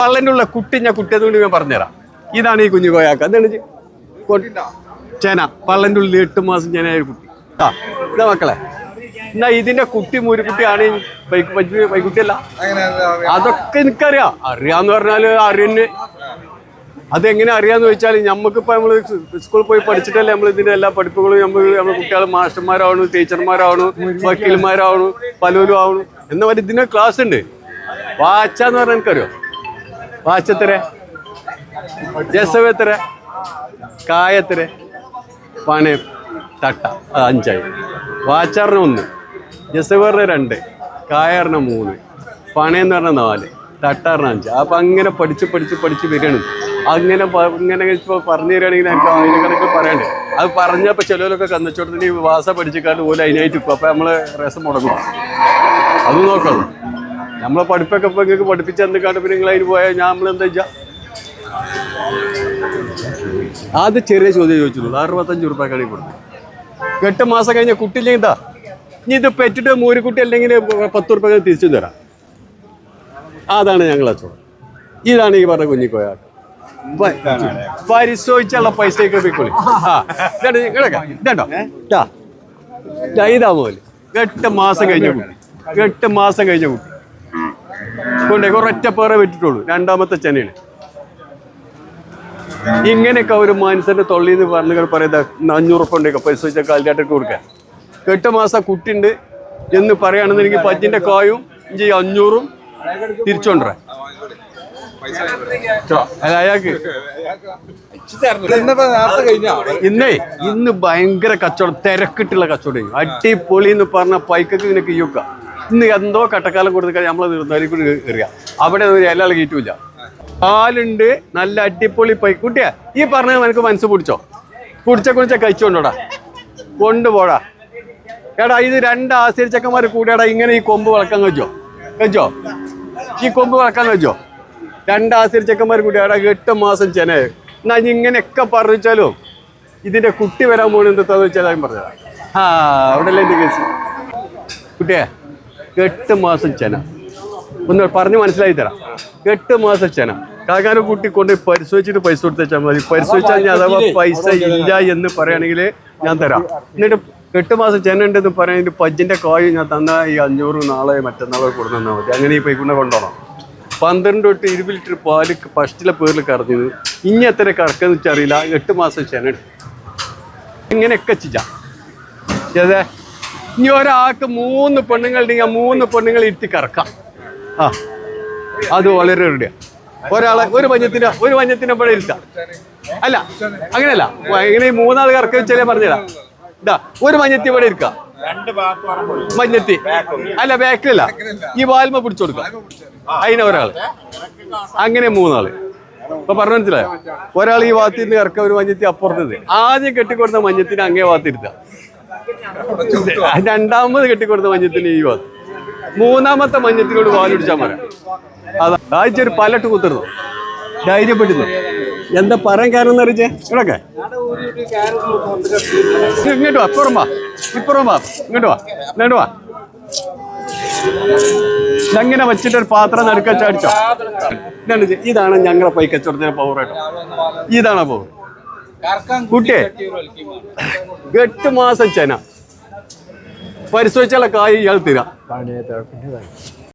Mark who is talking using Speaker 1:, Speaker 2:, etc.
Speaker 1: പള്ളന്റെ ഉള്ള കുട്ടി ഞാൻ കുട്ടിയതുകൊണ്ട് ഞാൻ പറഞ്ഞുതരാം. ഇതാണ് ഈ കുഞ്ഞു കോയാക്ക. എന്താണ് ചേന. പള്ളന്റെ ഉള്ളിൽ എട്ട് മാസം ചേന ഒരു കുട്ടി. ആ ഇതാ മക്കളെ. എന്നാ ഇതിന്റെ കുട്ടി മൂരിക്കുട്ടിയാണ് വൈകുട്ടിയല്ല. അതൊക്കെ എനിക്കറിയാം. അറിയാന്ന് പറഞ്ഞാൽ അറിയന്നെ. അതെങ്ങനെ അറിയാന്ന് വെച്ചാൽ നമുക്കിപ്പോൾ നമ്മൾ സ്കൂളിൽ പോയി പഠിച്ചിട്ടല്ലേ നമ്മൾ ഇതിന്റെ എല്ലാ പഠിപ്പുകളും നമ്മൾ നമ്മുടെ കുട്ടികൾ മാസ്റ്റർമാരാവണം ടീച്ചർമാരാവണം വക്കീൽമാരാവണം പലരും ആവണു എന്ന പറഞ്ഞ ഇതിന് ക്ലാസ് ഉണ്ട് വാച്ചാന്ന് പറഞ്ഞാൽ എനിക്കറിയോ? വാച്ചത്തര ജസവത്തിന് കായത്തിന് പണയം തട്ട. അഞ്ചായി. വാച്ചാറിന് ഒന്ന്. ജസവറിന് രണ്ട്. കായറിന് മൂന്ന്. പണയെന്ന് പറഞ്ഞാൽ നാല്. തട്ടാറിന് അഞ്ച്. അപ്പം അങ്ങനെ പഠിച്ച് പഠിച്ച് പഠിച്ച് വരികയാണ്. അങ്ങനെ ഇങ്ങനെ ഇപ്പോൾ പറഞ്ഞു തരികയാണെങ്കിൽ എനിക്ക് അതിനെക്കണക്ക് പറയണ്ടേ അത് പറഞ്ഞപ്പോൾ ചിലവരൊക്കെ കന്നിച്ചോട്ടത്തിന് വാസ പഠിച്ചിക്കാണ്ട് പോലെ അതിനായിട്ട് ഇപ്പോൾ അപ്പം നമ്മൾ രസം മുടങ്ങും. അത് നോക്കണം. നമ്മളെ പഠിപ്പൊക്കെ ഇപ്പൊ നിങ്ങൾക്ക് പഠിപ്പിച്ച് തന്നിക്കാണ്ട് പിന്നെ നിങ്ങൾ അതിന് പോയാൽ ഞാൻ നമ്മൾ എന്താ വെച്ചാൽ ആദ്യം ചെറിയ ചോദ്യം ചോദിച്ചുള്ളൂ അറുപത്തഞ്ച് ഉറുപ്പ്യക്കാണ് കൊടുത്തത്. എട്ട് മാസം കഴിഞ്ഞ കുട്ടി ഇല്ലെങ്കിൽ എന്താ? ഇനി ഇത് പെറ്റിട്ട് മൂരിക്കുട്ടി അല്ലെങ്കിൽ പത്ത് ഉറുപ്പ്യ തിരിച്ചു തരാം. അതാണ് ഞങ്ങളെ ചോദ്യം. ഇതാണ് ഈ പറഞ്ഞ കുഞ്ഞിക്കോയ പരിശോധിച്ചുള്ള പൈസയൊക്കെ പോയിക്കോളി. ആ ഇതാ. ഇതാ ഇതാ മുതൽ എട്ട് മാസം കഴിഞ്ഞ കുട്ടി. എട്ട് മാസം കഴിഞ്ഞ കുട്ടി. കൊണ്ടേ ഒരൊറ്റ പേരെ വിട്ടിട്ടുള്ളൂ. രണ്ടാമത്തെ ചെന്നൈയിൽ ഇങ്ങനെയൊക്കെ ഒരു മനുഷ്യന്റെ തൊള്ളിന്ന് പറഞ്ഞു പറയുന്നത് അഞ്ഞൂറ് ഉറുപ്പ പൈസ വെച്ചാൽ കാലിയാട്ടൊക്കെ കൊടുക്കാൻ എട്ട് മാസം കുട്ടിണ്ട് എന്ന് പറയുകയാണെന്നുണ്ടെങ്കിൽ പച്ചിന്റെ കായും ഇഞ്ചി അഞ്ഞൂറും തിരിച്ചോണ്ടേ അയാൾക്ക്. ഇന്നേ ഇന്ന് ഭയങ്കര കച്ചവടം തിരക്കിട്ടുള്ള കച്ചവടം. അടിപൊളി എന്ന് പറഞ്ഞ പൈക്കൊക്കെ ഇങ്ങനെ കിയ്യൂക്ക ഇന്ന് എന്തോ കട്ടക്കാലം കൊടുത്ത് നമ്മൾ നിർന്നാലും കൂടി അവിടെ ഒരു ഇല കയറ്റൂല പാലുണ്ട് നല്ല അടിപൊളി പൈ കുട്ടിയാ ഈ പറഞ്ഞത് നിനക്ക് മനസ്സ് പിടിച്ചോ? കുടിച്ച കുടിച്ച കഴിച്ചോണ്ടോടാ. കൊണ്ടുപോടാ. എടാ ഇത് രണ്ട് ആശ്ചര്യ ചെക്കന്മാർ കൂടിയാടാ ഇങ്ങനെ ഈ കൊമ്പ് വളക്കാൻ കഴിച്ചോ? കഴിച്ചോ? ഈ കൊമ്പ് വളക്കാൻ കഴിച്ചോ? രണ്ട് ആശ്ചര്യ ചെക്കന്മാർ കൂടിയാടാ എട്ട് മാസം ചെന. എന്നാ ഇങ്ങനെയൊക്കെ പറഞ്ഞാലോ ഇതിന്റെ കുട്ടി വരാൻ പോകുന്നത് എന്താന്ന് വെച്ചാൽ ഞാൻ പറഞ്ഞതാ ആ അവിടെ അല്ലേ എന്റെ കേസ് കുട്ടിയെ എട്ട് മാസം ചെന. ഒന്ന് പറഞ്ഞ് മനസ്സിലാക്കി തരാം. എട്ട് മാസം ചെന. കാക്കാനെ കൂട്ടി കൊണ്ട് പരിശോധിച്ചിട്ട് പൈസ കൊടുത്തേച്ചാൽ മതി. പരിശോധിച്ചാൽ ഞാൻ അഥവാ പൈസ ഇല്ല എന്ന് പറയുകയാണെങ്കിൽ ഞാൻ തരാം. എന്നിട്ട് എട്ട് മാസം ചെന ഉണ്ടെന്ന് പറയുകയാണെങ്കിൽ പജ്ജിന്റെ കായ് ഞാൻ തന്നാൽ ഈ അഞ്ഞൂറ് നാളെ മറ്റന്നാളെ തന്നാൽ മതി. അങ്ങനെ ഈ പൈക്കൂടെ കൊണ്ടുപോകണം പന്ത്രണ്ട് തൊട്ട് ഇരുപത് ലിറ്റർ പാൽ ഫസ്റ്റിലെ പേരിൽ കറഞ്ഞത് ഇനി എത്ര കറക്കെന്ന് വെച്ചറിയില്ല എട്ട് മാസം ചെന ഇങ്ങനെയൊക്കെ ചെയ്യാം. ഏതേ ഇനി ഒരാൾക്ക് മൂന്ന് പെണ്ണുങ്ങളുണ്ടെങ്കിൽ ആ മൂന്ന് പെണ്ണുങ്ങൾ ഇരുത്തി കറക്കാം. ആ അത് വളരെ റെഡിയാ ഒരാളെ ഒരു പഞ്ഞത്തിന്റെ ഒരു പഞ്ഞത്തിന്റെ പഴം ഇരുത്താം. അല്ല അങ്ങനെയല്ല. ഇങ്ങനെ മൂന്നാൾ കറക്കം വെച്ചാലേ പറഞ്ഞുതരാം. ഇതാ ഒരു മഞ്ഞത്തി ഇവിടെ ഇരിക്കാം. മഞ്ഞത്തി. അല്ല ബാക്കിലല്ല ഈ വാൽമ പിടിച്ചു കൊടുക്കാം. അതിനെ ഒരാൾ അങ്ങനെ മൂന്നാൾ. ഇപ്പൊ പറഞ്ഞു മനസ്സിലായോ? ഒരാൾ ഈ ഭാഗത്ത് നിന്ന് ഇറക്കം ഒരു മഞ്ഞത്തി അപ്പുറത്തത് ആദ്യം കെട്ടിക്കൊടുത്ത മഞ്ഞത്തിന് അങ്ങേ ഭാഗത്തിരുത്താം രണ്ടാമത് കെട്ടിക്കൊടുത്ത മഞ്ഞത്തിന് ഈ ഭാഗത്ത് മൂന്നാമത്തെ മഞ്ഞത്തിനോട് വാലുടിച്ചാൽ മതി. അതാ ആഴ്ച ഒരു പലട്ട് കുത്തിരുന്നു ധൈര്യപ്പെട്ടിരുന്നു. എന്താ പറയാൻ കാരണം എന്ന് അറിയിച്ചേ? ഇങ്ങോട്ട് വാ ഇപ്പുറം വാ. ഇപ്പുറം വാ. ഇങ്ങോട്ട് വാ. ഇങ്ങോട്ട് വാ. ഇതങ്ങനെ വെച്ചിട്ട് ഒരു പാത്രം നടുക്കച്ചടിച്ചോ ഇതാണ് ഇത്. ഇതാണ് ഞങ്ങളെ പൈക്കച്ചവടത്തിന്റെ പവർ കേട്ടോ ഇതാണ് പവർ കുട്ടിയെ? എട്ട് മാസം ചെന. പരിശോധിച്ചാലൊക്കെ കായ് ഇയാൾ തരാം.